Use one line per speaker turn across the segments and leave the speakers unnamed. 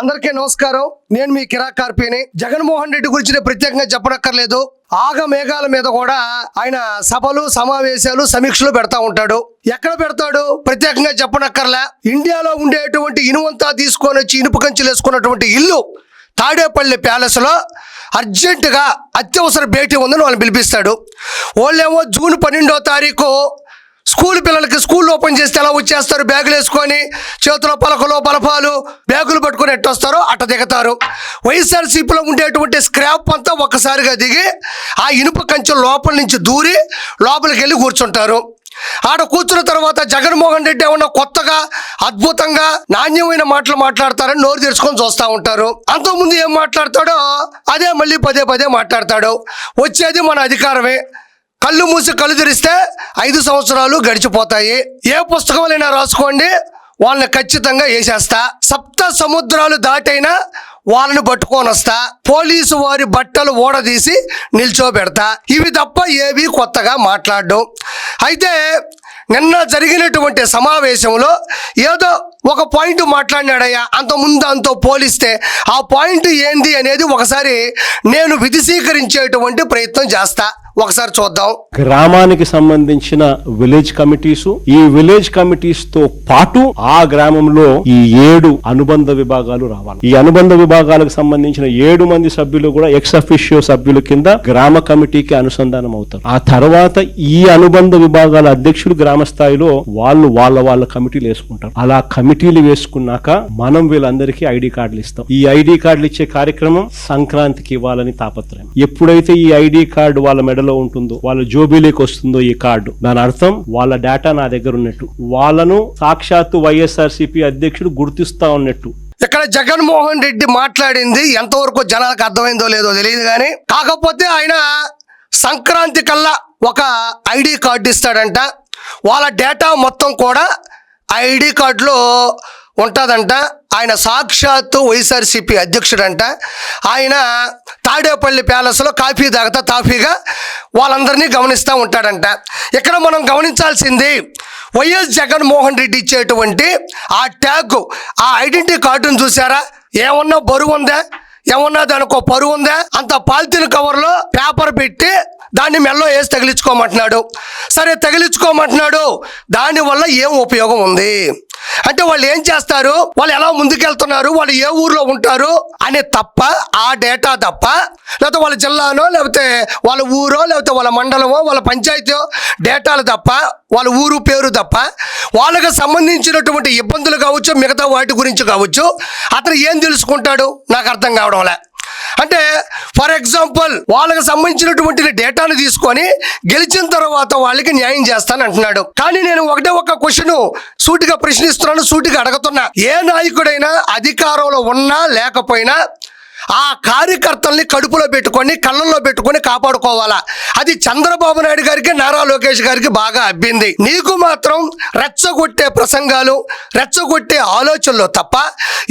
అందరికీ నమస్కారం. నేను మీ కిరా జగన్మోహన్ రెడ్డి గురించి నేను ప్రత్యేకంగా చెప్పనక్కర్లేదు. ఆగ మేఘాల మీద కూడా ఆయన సభలు సమావేశాలు సమీక్షలు పెడతా ఉంటాడు. ఎక్కడ పెడతాడు? ప్రత్యేకంగా చెప్పనక్కర్లే. ఇండియాలో ఉండేటువంటి ఇనువంతా తీసుకొని వచ్చి ఇనుపు కంచెలు వేసుకున్నటువంటి ఇల్లు తాడేపల్లి ప్యాలెస్లో అర్జెంటుగా అత్యవసర భేటీ ఉందని వాళ్ళని పిలిపిస్తాడు. వాళ్ళేమో జూన్ పన్నెండో తారీఖు స్కూల్ పిల్లలకి స్కూల్ ఓపెన్ చేస్తే ఎలా వచ్చేస్తారు? బ్యాగులు వేసుకొని చేతిలో పలకలు బలపాలు బ్యాగులు పట్టుకొని ఎట్టొస్తారో అట్ట దిగుతారు. వైఎస్ఆర్సీపీలో ఉండేటువంటి స్క్రాప్ అంతా ఒక్కసారిగా దిగి ఆ ఇనుప కంచె లోపల నుంచి దూరి లోపలికి వెళ్ళి కూర్చుంటారు. ఆడ కూర్చున్న తర్వాత జగన్మోహన్ రెడ్డి ఏమన్నా కొత్తగా అద్భుతంగా నాణ్యమైన మాటలు మాట్లాడతారని నోరు తెరుచుకొని చూస్తూ ఉంటారు. అంతకుముందు ఏం మాట్లాడతాడో అదే మళ్ళీ పదే పదే మాట్లాడతాడు. వచ్చేది మన అధికారమే. కళ్ళు మూసి కళ్ళు తెరిస్తే ఐదు సంవత్సరాలు గడిచిపోతాయి. ఏ పుస్తకమైనా రాసుకోండి వాళ్ళని ఖచ్చితంగా వేసేస్తా. సప్త సముద్రాలు దాటైనా వాళ్ళని పట్టుకొని వస్తా. పోలీసు వారి బట్టలు ఊడదీసి నిల్చోబెడతా. ఇవి తప్ప ఏవి కొత్తగా మాట్లాడడం. అయితే నిన్న జరిగినటువంటి సమావేశంలో ఏదో ఒక పాయింట్ మాట్లాడినాడయ్యా. అంత ముందు అంతో పోలిస్తే ఆ పాయింట్ ఏంది అనేది ఒకసారి నేను విధిశీకరించేటువంటి ప్రయత్నం చేస్తా. ఒకసారి చూద్దాం.
గ్రామానికి సంబంధించిన విలేజ్ కమిటీస్ ఈ విలేజ్ కమిటీస్తో పాటు ఆ గ్రామంలో ఈ ఏడు అనుబంధ విభాగాలు రావాలి. ఈ అనుబంధ విభాగాలకు సంబంధించిన ఏడు మంది సభ్యులు కూడా ఎక్స్ అఫిషియో సభ్యుల కింద గ్రామ కమిటీకి అనుసంధానం అవుతారు. ఆ తర్వాత ఈ అనుబంధ విభాగాల అధ్యక్షులు గ్రామ స్థాయిలో వాళ్ళు వాళ్ళ వాళ్ళ కమిటీలు వేసుకుంటారు. అలా కమిటీలు వేసుకున్నాక మనం వీళ్ళందరికీ ఐడి కార్డులు ఇస్తాం. ఈ ఐడి కార్డులు ఇచ్చే కార్యక్రమం సంక్రాంతికి ఇవ్వాలని తాపత్రయం. ఎప్పుడైతే ఈ ఐడి కార్డు వాళ్ళ మెడల్ ఉంటుందో వాళ్ళ జోబీలోకి వస్తుందో ఈ కార్డు. దాని అర్థం వాళ్ళ డేటా నా దగ్గర ఉన్నట్టు. వాళ్ళను సాక్షాత్తు వైఎస్ఆర్సీపీ అధ్యక్షుడు గుర్తిస్తా ఉన్నట్టు.
ఇక్కడ జగన్మోహన్ రెడ్డి మాట్లాడింది ఎంతవరకు జనాలకు అర్థమైందో లేదో తెలియదు కానీ కాకపోతే ఆయన సంక్రాంతి కల్లా ఒక ఐడి కార్డు ఇస్తాడంట. వాళ్ళ డేటా మొత్తం కూడా ఐడి కార్డులో ఉంటుందంట. ఆయన సాక్షాత్తు వైఎస్ఆర్సీపీ అధ్యక్షుడంట. ఆయన తాడేపల్లి ప్యాలెస్లో కాఫీ తాగుతా తాఫీగా వాళ్ళందరినీ గమనిస్తూ ఉంటాడంట. ఇక్కడ మనం గమనించాల్సింది వైఎస్ జగన్మోహన్ రెడ్డి ఇచ్చేటువంటి ఆ ట్యాగ్ ఆ ఐడెంటిటీ కార్డును చూసారా ఏమన్నా బరువు ఉందా? ఏమన్నా దానికో పరువు ఉందా? అంత పాలిథిన్ కవర్లో పేపర్ పెట్టి దాన్ని మెల్లో వేసి తగిలించుకోమంటున్నాడు. సరే తగిలించుకోమంటున్నాడు. దానివల్ల ఏం ఉపయోగం ఉంది? అంటే వాళ్ళు ఏం చేస్తారు? వాళ్ళు ఎలా ముందుకెళ్తున్నారు? వాళ్ళు ఏ ఊర్లో ఉంటారు? అనే తప్ప ఆ డేటా తప్ప లేకపోతే వాళ్ళ జిల్లానో లేకపోతే వాళ్ళ ఊరో లేకపోతే వాళ్ళ మండలమో వాళ్ళ పంచాయతీ డేటాలు తప్ప వాళ్ళ ఊరు పేరు తప్ప వాళ్ళకి సంబంధించినటువంటి ఇబ్బందులు కావచ్చు మిగతా వాటి గురించి కావచ్చు అతను ఏం తెలుసుకుంటాడు? నాకు అర్థం కావడంలే అంటే ఫర్ ఎగ్జాంపుల్ వాళ్ళకి సంబంధించినటువంటి డేటాను తీసుకొని గెలిచిన తర్వాత వాళ్ళకి న్యాయం చేస్తాను అంటున్నాడు. కానీ నేను ఒకటే ఒక క్వశ్చన్ సూటిగా ప్రశ్నిస్తున్నాను సూటిగా అడుగుతున్నా. ఏ నాయకుడైనా అధికారంలో ఉన్నా లేకపోయినా ఆ కార్యకర్తల్ని కడుపులో పెట్టుకొని కళ్ళల్లో పెట్టుకొని కాపాడుకోవాలా? అది చంద్రబాబు నాయుడు గారికి నారా లోకేష్ గారికి బాగా అబ్బింది. నీకు మాత్రం రెచ్చగొట్టే ప్రసంగాలు రెచ్చగొట్టే ఆలోచనలు తప్ప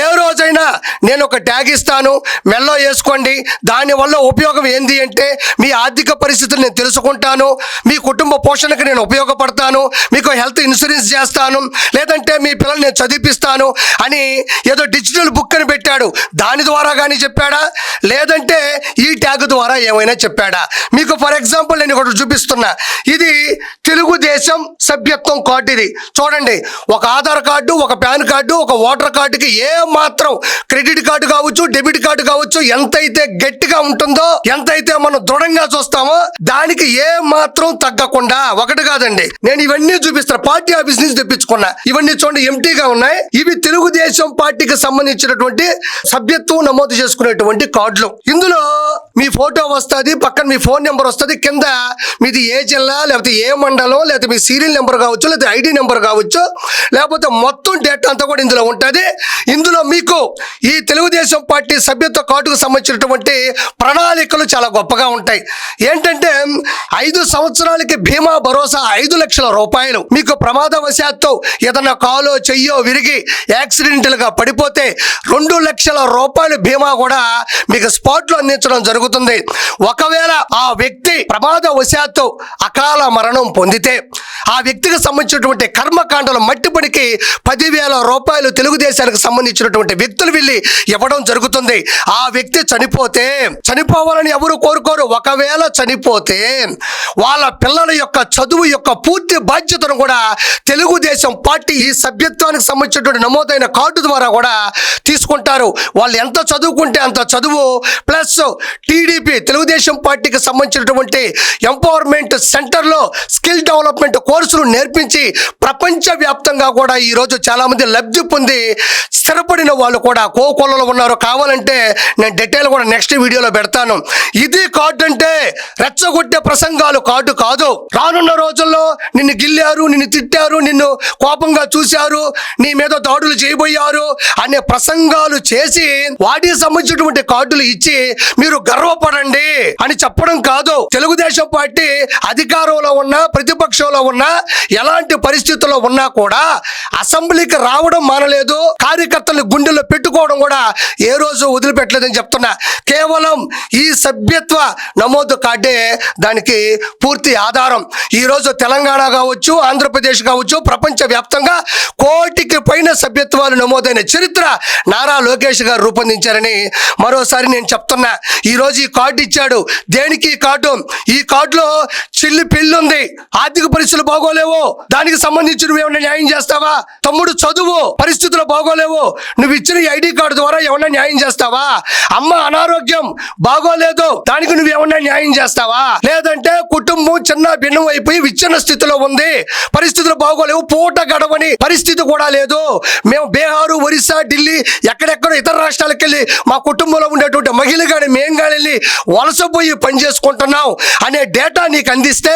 ఏ రోజైనా నేను ఒక ట్యాగ్ ఇస్తాను మెల్లో వేసుకోండి. దానివల్ల ఉపయోగం ఏంది అంటే మీ ఆర్థిక పరిస్థితులు నేను తెలుసుకుంటాను మీ కుటుంబ పోషణకు నేను ఉపయోగపడతాను మీకు హెల్త్ ఇన్సూరెన్స్ చేస్తాను లేదంటే మీ పిల్లల్ని నేను చదివిపిస్తాను అని ఏదో డిజిటల్ బుక్ అని పెట్టాడు. దాని ద్వారా కానీ చెప్పాడా? లేదంటే ఈ ట్యాగ్ ద్వారా ఏమైనా చెప్పాడా? మీకు ఫర్ ఎగ్జాంపుల్ నేను ఒకటి చూపిస్తున్నా. ఇది తెలుగుదేశం సభ్యత్వం కార్డు ఇది. చూడండి ఒక ఆధార్ కార్డు ఒక పాన్ కార్డు ఒక ఓటర్ కార్డుకి ఏ మాత్రం క్రెడిట్ కార్డు కావచ్చు డెబిట్ కార్డు కావచ్చు ఎంతైతే గట్టిగా ఉంటుందో ఎంతైతే మనం దృఢంగా చూస్తామో దానికి ఏ మాత్రం తగ్గకుండా ఒకటి కాదండి నేను ఇవన్నీ చూపిస్తాను పార్టీ ఆఫీస్ నుంచి తెప్పించుకున్నా. ఇవన్నీ చూడండి ఎంటీగా ఉన్నాయి. ఇవి తెలుగుదేశం పార్టీకి సంబంధించినటువంటి సభ్యత్వం నమోదు తీసుకున్నటువంటి కార్డులు. ఇందులో మీ ఫోటో వస్తుంది పక్కన మీ ఫోన్ నెంబర్ వస్తుంది కింద మీది ఏ జిల్లా లేకపోతే ఏ మండలం లేకపోతే మీ సీరియల్ నెంబర్ కావచ్చు లేకపోతే ఐడి నెంబర్ కావచ్చు లేకపోతే మొత్తం డేటా అంతా కూడా ఇందులో ఉంటుంది. ఇందులో మీకు ఈ తెలుగుదేశం పార్టీ సభ్యత్వ కార్డుకు సంబంధించినటువంటి ప్రణాళికలు చాలా గొప్పగా ఉంటాయి. ఏంటంటే ఐదు సంవత్సరాలకి బీమా భరోసా ఐదు లక్షల రూపాయలు. మీకు ప్రమాదవశాత్తు ఏదైనా కాలో చెయ్యో విరిగి యాక్సిడెంటల్గా పడిపోతే రెండు లక్షల రూపాయలు బీమా కూడా మీకు స్పాట్లో అందించడం జరుగుతుంది. ఒకవేళ ఆ వ్యక్తి ప్రమాదవశాత్తు అకాల మరణం పొందితే ఆ వ్యక్తికి సంబంధించినటువంటి కర్మకాండల మట్టిపడికి పదివేల రూపాయలు తెలుగుదేశానికి సంబంధించినటువంటి వ్యక్తులు వెళ్ళి ఇవ్వడం జరుగుతుంది. ఆ వ్యక్తి చనిపోతే చనిపోవాలని ఎవరు కోరుకోరు. ఒకవేళ చనిపోతే వాళ్ళ పిల్లల యొక్క చదువు యొక్క పూర్తి బాధ్యతను కూడా తెలుగుదేశం పార్టీ ఈ సభ్యత్వానికి సంబంధించినటువంటి నమోదైన కార్డు ద్వారా కూడా తీసుకుంటారు వాళ్ళు ఎంత చదువుకుంటే అంత చదువు. ప్లస్ టీడీపీ తెలుగుదేశం పార్టీకి సంబంధించినటువంటి ఎంపవర్మెంట్ సెంటర్లో స్కిల్ డెవలప్మెంట్ కోర్సులు నేర్పించి ప్రపంచ వ్యాప్తంగా కూడా ఈరోజు చాలామంది లబ్ధి పొంది స్థిరపడిన వాళ్ళు కూడా కోకొల్లలో ఉన్నారు. కావాలంటే నేను డీటెయిల్ కూడా నెక్స్ట్ వీడియోలో పెడతాను. ఇది కార్డు అంటే రెచ్చగొట్టే ప్రసంగాలు కార్డు కాదు. రానున్న రోజుల్లో నిన్ను గిల్లారు నిన్ను తిట్టారు నిన్ను కోపంగా చూశారు నీ మీద దాడులు చేయబోయారు అనే ప్రసంగాలు చేసి వాటికి సంబంధించినటువంటి కార్డులు ఇచ్చి మీరు గర్వపడండి అని చెప్పడం కాదు. తెలుగుదేశం పార్టీ అధికారంలో ఉన్నా ప్రతిపక్షంలో ఉన్నా ఎలాంటి పరిస్థితుల్లో ఉన్నా కూడా అసెంబ్లీకి రావడం మానలేదు. కార్యకర్తలు గుండెల్లో పెట్టుకోవడం కూడా ఏ రోజు వదిలిపెట్టలేదని చెప్తున్నా. కేవలం ఈ సభ్యత్వ నమోదు కార్డే దానికి పూర్తి ఆధారం. ఈ రోజు తెలంగాణ కావచ్చు ఆంధ్రప్రదేశ్ కావచ్చు ప్రపంచ వ్యాప్తంగా కోటికి పైన సభ్యత్వాలు నమోదైన చరిత్ర నా నారా లోకేష్ గారు రూపొందించారని మరోసారి నేను చెప్తున్నా. ఈ రోజు ఈ కార్డు ఇచ్చాడు. దేనికి ఈ కార్డు? ఈ కార్డులో చిల్లి పిల్లి ఉంది. ఆర్థిక పరిస్థితులు బాగోలేవు. దానికి సంబంధించి నువ్వేమైనా న్యాయం చేస్తావా? తమ్ముడు చదువు పరిస్థితులు బాగోలేవు. నువ్వు ఇచ్చిన ఐడి కార్డు ద్వారా ఏమన్నా న్యాయం చేస్తావా? అమ్మ అనారోగ్యం బాగోలేదు. దానికి నువ్వేమన్నా న్యాయం చేస్తావా? లేదంటే కుటుంబం చిన్న భిన్నం అయిపోయి విచ్ఛిన్న స్థితిలో ఉంది. పరిస్థితులు బాగోలేవు. పూట గడవని పరిస్థితి కూడా లేదు. మేము బీహారు ఒరిస్సా ఢిల్లీ ఎక్కడెక్కడో ఇతర రాష్ట్రాలకు వెళ్ళి మా కుటుంబంలో ఉండేటువంటి మహిళ కానీ మేము కానీ వెళ్ళి వలసపోయి పని చేసుకుంటున్నాం అనే డేటా నీకు అందిస్తే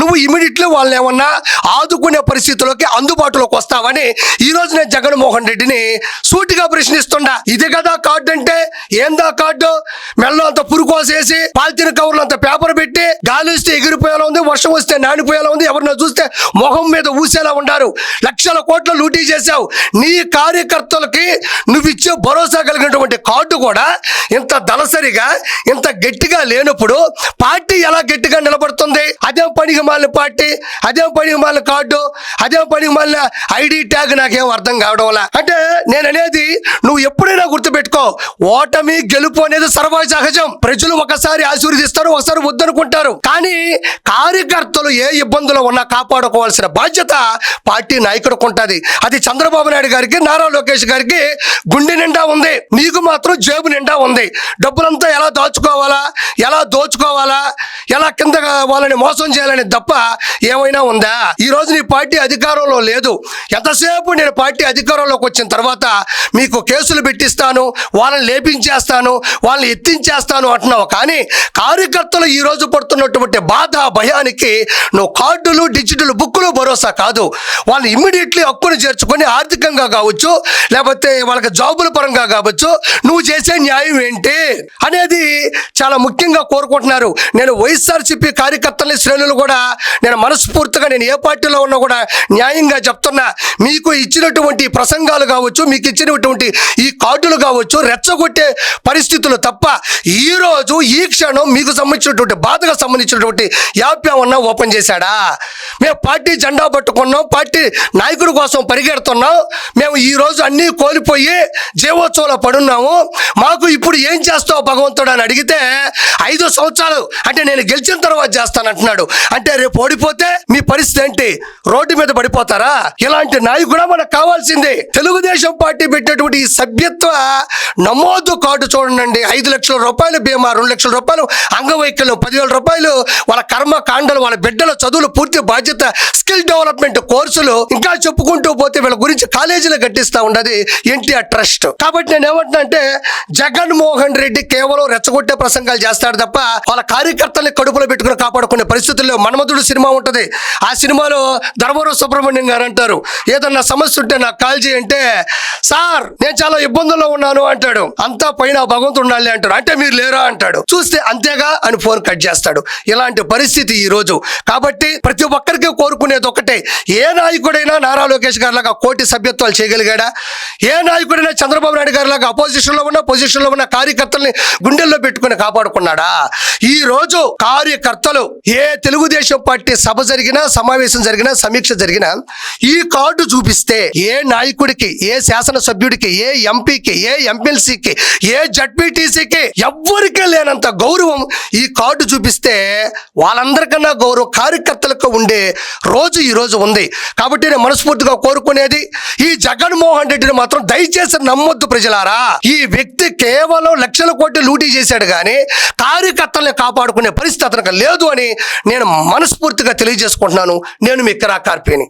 నువ్వు ఇమీడియట్లీ వాళ్ళని ఏమన్నా ఆదుకునే పరిస్థితుల్లోకి అందుబాటులోకి వస్తావని ఈ రోజు నేను జగన్మోహన్ రెడ్డిని సూటిగా ప్రశ్నిస్తుండా. ఇది కదా కార్డు అంటే? ఏందా కార్డు? మెల్లో అంత పురుకోసేసి పాలిథిన్ కవర్లు అంత పేపర్ పెట్టి గాలి వస్తే ఎగిరిపోయేలా ఉంది వర్షం వస్తే నానిపోయేలా ఉంది ఎవరినో చూస్తే మొహం మీద ఊసేలా ఉండారు లక్షల కోట్లు లూటీ చేశావు. నీ కార్యకర్తలకి నువ్వు ఇచ్చే భరోసా కలిగినటువంటి కార్డు కూడా ఇంత దళసరిగా ఇంత గట్టిగా లేనప్పుడు పార్టీ ఎలా గట్టిగా నిలబడుతుంది? అదే పనికి మాలిన పార్టీ? అదే పనికి మాలిన కార్డు? అదే పనికి మాలిన ఐడి ట్యాగ్ నాకేం అర్థం కావడం వల్ల? అంటే నేను అనేది నువ్వు ఎప్పుడైనా గుర్తుపెట్టుకో ఓటమి గెలుపు అనేది సర్వ సహజం ప్రజలు ఒకసారి ఆశీర్వదిస్తారు ఒకసారి వద్దనుకుంటారు. కానీ కార్యకర్తలు ఏ ఇబ్బందులు ఉన్నా కాపాడుకోవాల్సిన బాధ్యత పార్టీ నాయకుడికి ఉంటుంది. అది చంద్రబాబు నాయుడు గారికి నారా లోకేష్ గారికి గుండె నిండా ఉంది. నీకు మాత్రం జేబు నిండా ఉంది. డబ్బులంతా ఎలా దాచుకోవాలా? ఎలా దోచుకోవాలా? ఎలా కిందగా వాళ్ళని మోసం చేయాలని తప్ప ఏమైనా ఉందా? ఈ రోజు నీ పార్టీ అధికారంలో లేదు. ఎంతసేపు నేను పార్టీ అధికారంలోకి వచ్చిన తర్వాత మీకు కేసులు పెట్టిస్తాను వాళ్ళని లేపించేస్తాను వాళ్ళని ఎత్తించేస్తాను అంటున్నావు. కానీ కార్యకర్తలు ఈ రోజు పడుతున్నటువంటి బాధ భయానికి నువ్వు కార్డులు డిజిటల్ బుక్కులు భరోసా కాదు. వాళ్ళని ఇమ్మీడియట్లీ హక్కును చేర్చుకొని ఆర్థికంగా కావచ్చు లేకపోతే వాళ్ళకి జాబుల పరంగా కావచ్చు నువ్వు చేసే న్యాయం ఏంటి అనేది చాలా ముఖ్యంగా కోరుకుంటున్నారు. నేను వయసు వైఎస్ఆర్సీపీ కార్యకర్తల శ్రేణులు కూడా నేను మనస్ఫూర్తిగా నేను ఏ పార్టీలో ఉన్నా కూడా న్యాయంగా చెప్తున్నా. మీకు ఇచ్చినటువంటి ప్రసంగాలు కావచ్చు మీకు ఇచ్చినటువంటి ఈ కార్డులు కావచ్చు రెచ్చగొట్టే పరిస్థితులు తప్ప ఈ రోజు ఈ క్షణం మీకు సంబంధించినటువంటి బాధకు సంబంధించినటువంటి యాప్ ఏమన్నా ఓపెన్ చేశాడా? మేము పార్టీ జెండా పట్టుకున్నాం పార్టీ నాయకుడి కోసం పరిగెడుతున్నాం. మేము ఈరోజు అన్నీ కోల్పోయి జీవోత్సవంలో పడున్నాము. మాకు ఇప్పుడు ఏం చేస్తావు భగవంతుడు అని అడిగితే ఐదు సంవత్సరాలు అంటే నేను గెలిచిన తర్వాత చేస్తానంటున్నాడు. అంటే రేపు ఓడిపోతే మీ పరిస్థితి ఏంటి? రోడ్డు మీద పడిపోతారా? ఇలాంటి నాయకుడు మనకు కావాల్సిందే. తెలుగుదేశం పార్టీ పెట్టేటువంటి ఈ సభ్యత్వ నమోదు కార్డు చూడండి. ఐదు లక్షల రూపాయలు బీమా రెండు లక్షల రూపాయలు అంగవైకల్యం పదివేల రూపాయలు వాళ్ళ కర్మ కాండలు వాళ్ళ బిడ్డల చదువులు పూర్తి బాధ్యత స్కిల్ డెవలప్మెంట్ కోర్సులు ఇంకా చెప్పుకుంటూ పోతే వీళ్ళ గురించి కాలేజీలు కట్టిస్తా ఉండదు ఎన్టీఆర్ ట్రస్ట్. కాబట్టి నేను ఏమంటున్నా అంటే జగన్మోహన్ రెడ్డి కేవలం రెచ్చగొట్టే ప్రసంగాలు చేస్తాడు తప్ప వాళ్ళ కార్యకర్తలు కడుపులో పెట్టుకుని కాపాడుకునే పరిస్థితుల్లో మన్మధుడు సినిమా ఉంటుంది. ఆ సినిమాలో ధర్మవరం సుబ్రహ్మణ్యం గారు అంటారు. ఏదన్నా సమస్య ఉంటే నాకు కాల్ చేయంటే సార్ నేను చాలా ఇబ్బందుల్లో ఉన్నాను అంటాడు. అంతా పైన భగవంతుడు ఉండాలి అంటారు అంటే మీరు లేరా అంటాడు. చూస్తే అంతేగా అని ఫోన్ కట్ చేస్తాడు. ఇలాంటి పరిస్థితి ఈ రోజు. కాబట్టి ప్రతి ఒక్కరికి కోరుకునేది ఒకటే. ఏ నాయకుడైనా నారా లోకేష్ గారి లాగా కోటి సభ్యత్వాలు చేయగలిగాడా? ఏ నాయకుడైనా చంద్రబాబు నాయుడు గారి లాగా అపోజిషన్లో ఉన్న పొజిషన్లో ఉన్న కార్యకర్తల్ని గుండెల్లో పెట్టుకుని కాపాడుకున్నాడా? ఈ రోజు కార్యకర్తలు ఏ తెలుగుదేశం పార్టీ సభ జరిగినా సమావేశం జరిగినా సమీక్ష జరిగినా ఈ కార్డు చూపిస్తే ఏ నాయకుడికి ఏ శాసనసభ్యుడికి ఏ ఎంపీకి ఏ ఎమ్మెల్సీకి ఏ జడ్పీటీసీకి ఎవ్వరికీ లేనంత గౌరవం ఈ కార్డు చూపిస్తే వాళ్ళందరికన్నా గౌరవం కార్యకర్తలకు ఉండే రోజు ఈ రోజు ఉంది. కాబట్టి నేను మనస్ఫూర్తిగా కోరుకునేది ఈ జగన్మోహన్ రెడ్డిని మాత్రం దయచేసి నమ్మొద్దు ప్రజలారా. ఈ వ్యక్తి కేవలం లక్షల కోట్లు లూటీ చేశాడు కానీ కార్యకర్తల్ని కాపాడుకునే పరిస్థితి అతనికి లేదు అని నేను మనస్ఫూర్తిగా తెలియజేసుకుంటున్నాను. నేను మీ కిరా కార్పేని